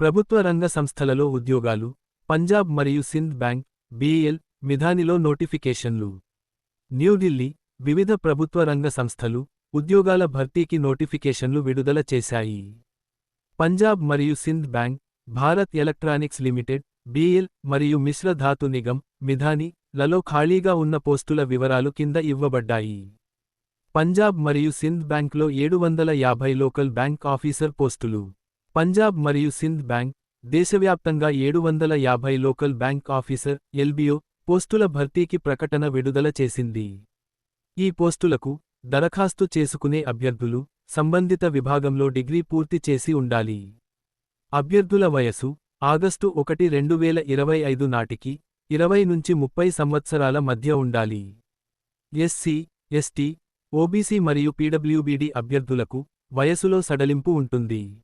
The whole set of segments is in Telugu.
ప్రభుత్వ రంగ సంస్థలలో ఉద్యోగాలు పంజాబ్ మరియు సింధ్ బ్యాంక్ బీఎల్ మిధానిలో నోటిఫికేషన్లు. న్యూఢిల్లీ వివిధ ప్రభుత్వ రంగ సంస్థలు ఉద్యోగాల భర్తీకి నోటిఫికేషన్లు విడుదల చేశాయి. పంజాబ్ మరియు Sindh bank Bharat electronics limited BL మరియు మిశ్ర ధాతు నిగం మిధాని లలో ఖాళీగా ఉన్న పోస్టుల వివరాలు కింద ఇవ్వబడ్డాయి. పంజాబ్ మరియు సింధ్ బ్యాంక్లో ఏడు వందల యాభై లోకల్ బ్యాంక్ ఆఫీసర్ పోస్టులు. పంజాబ్ మరియు సింధ్ బ్యాంక్ దేశవ్యాప్తంగా ఏడు వందల యాభై లోకల్ బ్యాంక్ ఆఫీసర్ ఎల్బిఓ పోస్టుల భర్తీకి ప్రకటన విడుదల చేసింది. ఈ పోస్టులకు దరఖాస్తు చేసుకునే అభ్యర్థులు సంబంధిత విభాగంలో డిగ్రీ పూర్తి చేసి ఉండాలి. అభ్యర్థుల వయసు ఆగస్టు ఒకటి రెండు వేల ఇరవై ఐదు నాటికి ఇరవై నుంచి ముప్పై సంవత్సరాల మధ్య ఉండాలి. ఎస్సీ ఎస్టీ ఓబీసీ మరియు పీడబ్ల్యూబీడీ అభ్యర్థులకు వయసులో సడలింపు ఉంటుంది.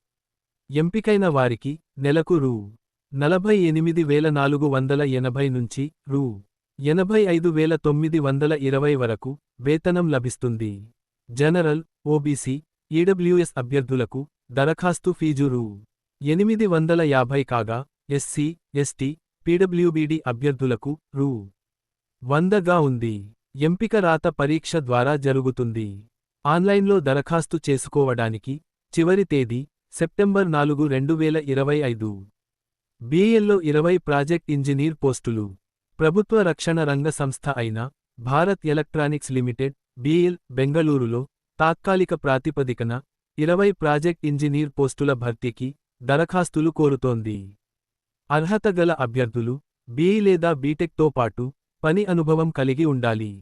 ఎంపికైన వారికి నెలకు రూ. నలభై ఎనిమిది వేల నాలుగు వందల ఎనభై నుంచి రూ. ఎనభై ఐదు వేల తొమ్మిది వందల ఇరవై వరకు వేతనం లభిస్తుంది. జనరల్ ఓబీసీ ఈడబ్ల్యూఎస్ అభ్యర్థులకు దరఖాస్తు ఫీజు రూ. ఎనిమిది వందల యాభై కాగా ఎస్సీ ఎస్టీ పీడబ్ల్యూబీడీ అభ్యర్థులకు రూ. వందగా ఉంది. ఎంపిక రాత పరీక్ష ద్వారా జరుగుతుంది. ఆన్లైన్లో దరఖాస్తు చేసుకోవడానికి చివరి తేదీ సెప్టెంబర్ నాలుగు రెండు వేల ఇరవై ఐదు. బిఏల్లో ఇరవై ప్రాజెక్ట్ ఇంజనీర్ పోస్టులు. ప్రభుత్వ రక్షణ రంగ సంస్థ అయిన భారత్ ఎలక్ట్రానిక్స్ లిమిటెడ్ బిఎల్ బెంగళూరులో తాత్కాలిక ప్రాతిపదికన ఇరవై ప్రాజెక్ట్ ఇంజనీర్ పోస్టుల భర్తీకి దరఖాస్తులు కోరుతోంది. అర్హత గల అభ్యర్థులు బీఈ లేదా బీటెక్తో పాటు పని అనుభవం కలిగి ఉండాలి.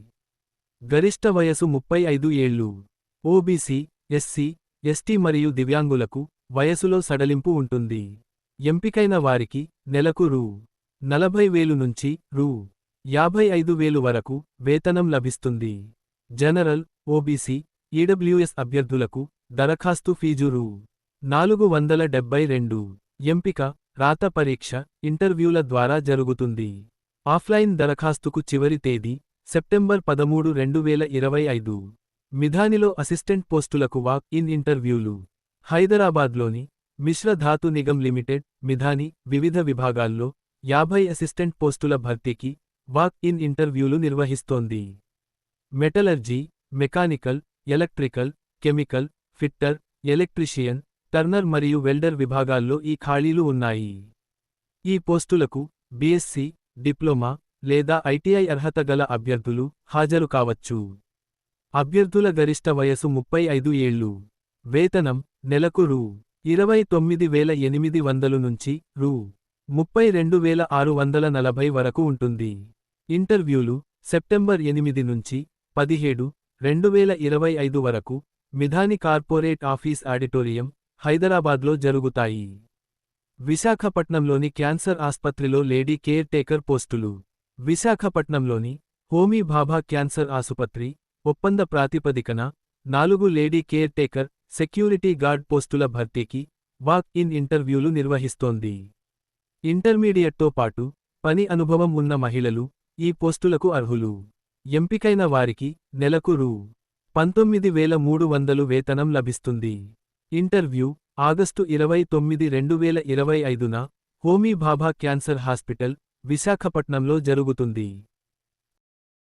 గరిష్ట వయసు ముప్పై ఐదు ఏళ్ళు. ఓబీసీ ఎస్సీ ఎస్టీ మరియు దివ్యాంగులకు వయసులో సడలింపు ఉంటుంది. ఎంపికైన వారికి నెలకు రూ. నలభై వేలు నుంచి రూ. యాభై ఐదు వేలు వరకు వేతనం లభిస్తుంది. జనరల్ ఓబీసీ ఈడబ్ల్యూఎస్ అభ్యర్థులకు దరఖాస్తు ఫీజు రూ. నాలుగు వందల డెబ్బై రెండు. ఎంపిక రాత పరీక్ష ఇంటర్వ్యూల ద్వారా జరుగుతుంది. ఆఫ్లైన్ దరఖాస్తుకు చివరి తేదీ సెప్టెంబర్ పదమూడు రెండు వేల ఇరవై ఐదు. మిధానిలో అసిస్టెంట్ పోస్టులకు వాక్ ఇన్ ఇంటర్వ్యూలు. హైదరాబాద్లోని మిశ్ర ధాతు నిగమ్ లిమిటెడ్ మిధాని వివిధ విభాగాల్లో యాభై అసిస్టెంట్ పోస్టుల భర్తీకి వాక్ ఇన్ ఇంటర్వ్యూలు నిర్వహిస్తోంది. Metallurgy mechanical electrical chemical fitter electrician turner మరియు వెల్డర్ విభాగాల్లో ఈ ఖాళీలు ఉన్నాయి. ఈ పోస్టులకు బీఎస్సీ డిప్లొమా లేదా ఐటీఐ అర్హత గల అభ్యర్థులు హాజరు కావచ్చు. అభ్యర్థుల గరిష్ట వయసు ముప్పై ఐదు ఏళ్ళు. వేతనం నెలకు రూ. ఇరవై తొమ్మిది వేల ఎనిమిది వందలు నుంచి రూ. ముప్పై రెండు వేల ఆరు వందల నలభై వరకు ఉంటుంది. ఇంటర్వ్యూలు సెప్టెంబర్ ఎనిమిది నుంచి పదిహేడు రెండు వేల ఇరవై ఐదు వరకు మిధాని కార్పొరేట్ ఆఫీస్ ఆడిటోరియం హైదరాబాద్లో జరుగుతాయి. విశాఖపట్నంలోని క్యాన్సర్ ఆస్పత్రిలో లేడీ కేర్ టేకర్ పోస్టులు. విశాఖపట్నంలోని హోమీ భాభా క్యాన్సర్ ఆసుపత్రి ఒప్పంద ప్రాతిపదికన నాలుగు lady care taker security guard పోస్టుల భర్తీకి వాక్ ఇన్ ఇంటర్వ్యూలు నిర్వహిస్తోంది. ఇంటర్మీడియట్తో పాటు పని అనుభవం ఉన్న మహిళలు ఈ పోస్టులకు అర్హులు. ఎంపికైన వారికి నెలకు రూ. పంతొమ్మిది వేల మూడు వందలు వేతనం లభిస్తుంది. ఇంటర్వ్యూ ఆగస్టు ఇరవై తొమ్మిది రెండు వేల ఇరవై ఐదున హోమీ భాభా క్యాన్సర్ హాస్పిటల్ విశాఖపట్నంలో జరుగుతుంది.